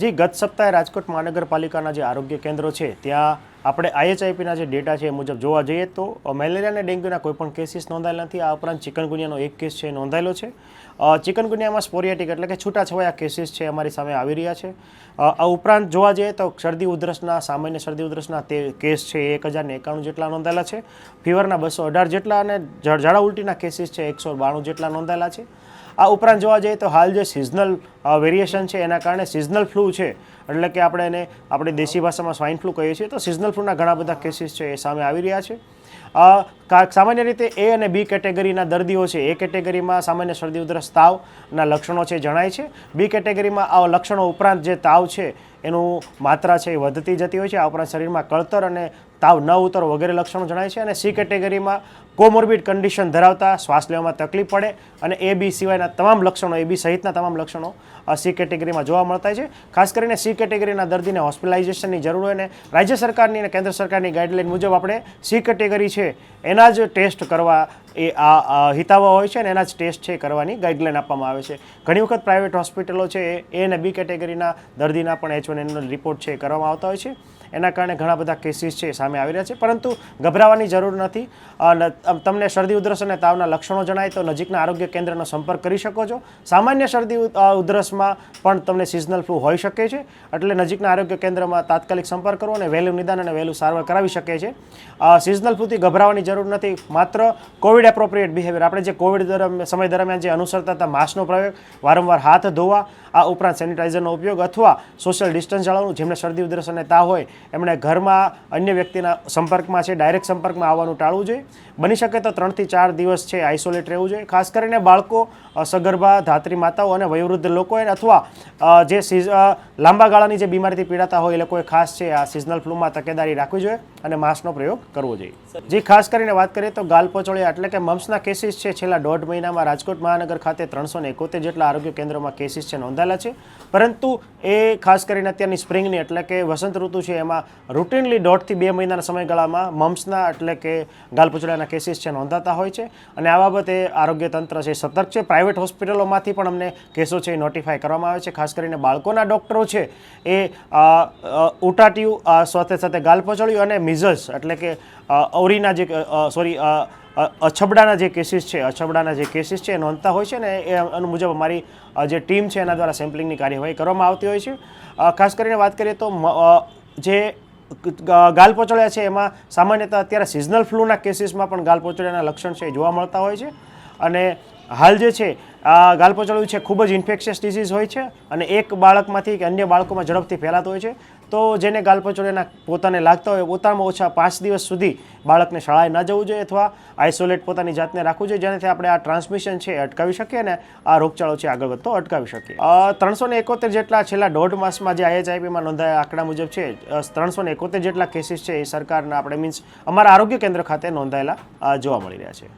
જી, ગત સપ્તાહે રાજકોટ મહાનગરપાલિકાના જે આરોગ્ય કેન્દ્રો છે, ત્યાં આપણે આઈએચઆઈપીના જે ડેટા છે એ મુજબ જોવા જઈએ તો મેલેરિયા અને ડેન્ગ્યુના કોઈ પણ કેસીસ નોંધાયેલા નથી. આ ઉપરાંત ચિકનગુનિયાનો એક કેસ છે નોંધાયેલો છે. ચિકનગુનિયામાં સ્પોરિયાટિક એટલે કે છૂટાછવાયા કેસીસ છે અમારી સામે આવી રહ્યા છે. આ ઉપરાંત જોવા જઈએ તો શરદી ઉધરસના, સામાન્ય શરદી ઉધરસના તે કેસ છે એક હજારને એકાણું જેટલા નોંધાયેલા છે. ફીવરના બસો અઢાર જેટલા અને ઝાડા ઉલટીના કેસીસ છે એકસો બાણું જેટલા નોંધાયેલા છે. આ ઉપરાંત જોવા જઈએ તો હાલ જે સિઝનલ વેરિએશન છે એના કારણે સિઝનલ ફ્લૂ છે. એટલે કે આપણે એને, આપણે દેશી ભાષામાં સ્વાઇન ફ્લૂ કહીએ છીએ. તો સિઝનલ ફ્લૂના ઘણા બધા કેસીસ છે એ સામે આવી રહ્યા છે. સામાન્ય રીતે એ અને બી કેટેગરીના દર્દીઓ છે, એ કેટેગરીમાં સામાન્ય શરદી ઉધરસ તાવના લક્ષણો છે જણાય છે. બી કેટેગરીમાં આ લક્ષણો ઉપરાંત જે તાવ છે, એનું માત્રા છે એ વધતી જતી હોય છે. આ ઉપરાંત શરીરમાં કળતર અને તાવ ન ઉતરો વગેરે લક્ષણો જણાય છે અને સી કેટેગરીમાં કોમોર્બિડ કન્ડિશન ધરાવતા શ્વાસ લેવામાં તકલીફ પડે અને એ બી સિવાયના તમામ લક્ષણો, એ બી સહિતના તમામ લક્ષણો સી કેટેગરીમાં જોવા મળતા છે. ખાસ કરીને સી કેટેગરીના દર્દીને હોસ્પિટલાઇઝેશનની જરૂર હોય અને રાજ્ય સરકારની અને કેન્દ્ર સરકારની ગાઈડલાઇન મુજબ આપણે સી કેટેગરી છે, એના જ ટેસ્ટ કરવા એ આ હિતાવહ હોય છે અને એના જ ટેસ્ટ છે કરવાની ગાઈડલાઇન આપવામાં આવે છે. ઘણી વખત પ્રાઇવેટ હોસ્પિટલો છે એ અને બી કેટેગરીના દર્દીના પણ એચ વન એનનો રિપોર્ટ છે કરવામાં આવતા હોય છે. એના કારણે ઘણા બધા કેસીસ છે સામે આવી રહ્યા છે. પરંતુ ગભરાવાની જરૂર નથી. તમને શરદી, ઉધરસ અને તાવના લક્ષણો જણાય તો નજીકના આરોગ્ય કેન્દ્રનો સંપર્ક કરી શકો છો. સામાન્ય શરદી ઉધરસમાં પણ તમને સિઝનલ ફ્લૂ હોઈ શકે છે. એટલે નજીકના આરોગ્ય કેન્દ્રમાં તાત્કાલિક સંપર્ક કરવો અને વહેલું નિદાન અને વહેલું સારવાર કરાવી શકે છે. સિઝનલ ફ્લૂથી ગભરાવાની જરૂર નથી. માત્ર કોવિડ એપ્રોપ્રિએટ બિહેવિયર આપણે જે કોવિડ દરમિયાન સમય દરમિયાન જે અનુસરતા હતા માસ્કનો પ્રયોગ વારંવાર હાથ ધોવા આ ઉપરાંત સેનિટાઈઝરનો ઉપયોગ અથવા સોશિયલ ડિસ્ટન્સ જાળવવું જેમને શરદી ઉધરસ અને તાવ હોય એમણે ઘરમાં અન્ય વ્યક્તિના સંપર્કમાં છે ડાયરેક્ટ સંપર્કમાં આવવાનું ટાળવું જોઈએ. બની શકે તો ત્રણથી ચાર દિવસ છે આઇસોલેટ રહેવું જોઈએ. ખાસ કરીને બાળકો સગર્ભા ધાત્રી માતાઓ અને વયોવૃદ્ધ લોકોએ અથવા જે સીઝ લાંબા ગાળાની જે બીમારીથી પીડાતા હોય એ લોકોએ ખાસ છે આ સિઝનલ ફ્લૂમાં તકેદારી રાખવી જોઈએ અને માસ્કનો પ્રયોગ કરવો જોઈએ. જે ખાસ કરીને વાત કરીએ તો ગાલપચોળિયા એટલે કે મમ્સના કેસીસ છે. છેલ્લા દોઢ મહિનામાં રાજકોટ મહાનગર ખાતે ત્રણસો એકોતેર જેટલા આરોગ્ય કેન્દ્રોમાં કેસીસ છે નોંધાયેલા છે. પરંતુ એ ખાસ કરીને અત્યારની સ્પ્રિંગની એટલે કે વસંત ઋતુ છે, એમાં રૂટીનલી દોઢથી બે મહિનાના સમયગાળામાં મમ્સના એટલે કે ગાલપુચડાના કેસીસ છે નોંધાતા હોય છે. અને આ બાબતે આરોગ્ય તંત્ર છે સતર્ક છે. પ્રાઇવેટ હોસ્પિટલોમાંથી પણ અમને કેસો છે એ નોટિફાય કરવામાં આવે છે. ખાસ કરીને બાળકોના ડૉક્ટરો છે એ ઉટાટિયું સાથે સાથે ગાલપચડ્યું અને મિઝલ્સ એટલે કે ઓરીના જે સોરી અછબડાના જે કેસીસ છે, અછબડાના જે કેસીસ છે, એ નોંધતા હોય છે ને એ અનુ મુજબ અમારી જે ટીમ છે એના દ્વારા સેમ્પલિંગની કાર્યવાહી કરવામાં આવતી હોય છે. ખાસ કરીને વાત કરીએ તો જે ગાલ ગાલપોચળિયા છે એમાં સામાન્યતઃ અત્યારે સિઝનલ ફ્લૂના કેસીસમાં પણ ગાલપોચળિયાના લક્ષણ છે જોવા મળતા હોય છે. અને હાલ જે છે, આ ગાલપોચળિયું છે ખૂબ જ ઇન્ફેક્શિયસ ડિસીઝ હોય છે અને એક બાળકમાંથી કે અન્ય બાળકોમાં ઝડપથી ફેલાતો હોય છે. તો જેને ગાલપચોળિયાના પોતાને લાગતા હોય ઓછામાં ઓછા પાંચ દિવસ સુધી બાળકને શાળાએ ન જવું જોઈએ અથવા આઇસોલેટ પોતાની જાતને રાખવું જોઈએ, જેનાથી આપણે આ ટ્રાન્સમિશન છે અટકાવી શકીએ અને આ રોગચાળો છે આગળ વધતો અટકાવી શકીએ. ત્રણસો ને એકોતેર જેટલા છેલ્લા દોઢ માસમાં જે આઈએચઆઈપીમાં નોંધાયા આંકડા મુજબ છે ત્રણસો ને એકોતેર જેટલા કેસીસ છે એ સરકારના આપણે મીન્સ અમારા આરોગ્ય કેન્દ્ર ખાતે નોંધાયેલા જોવા મળી રહ્યા છે.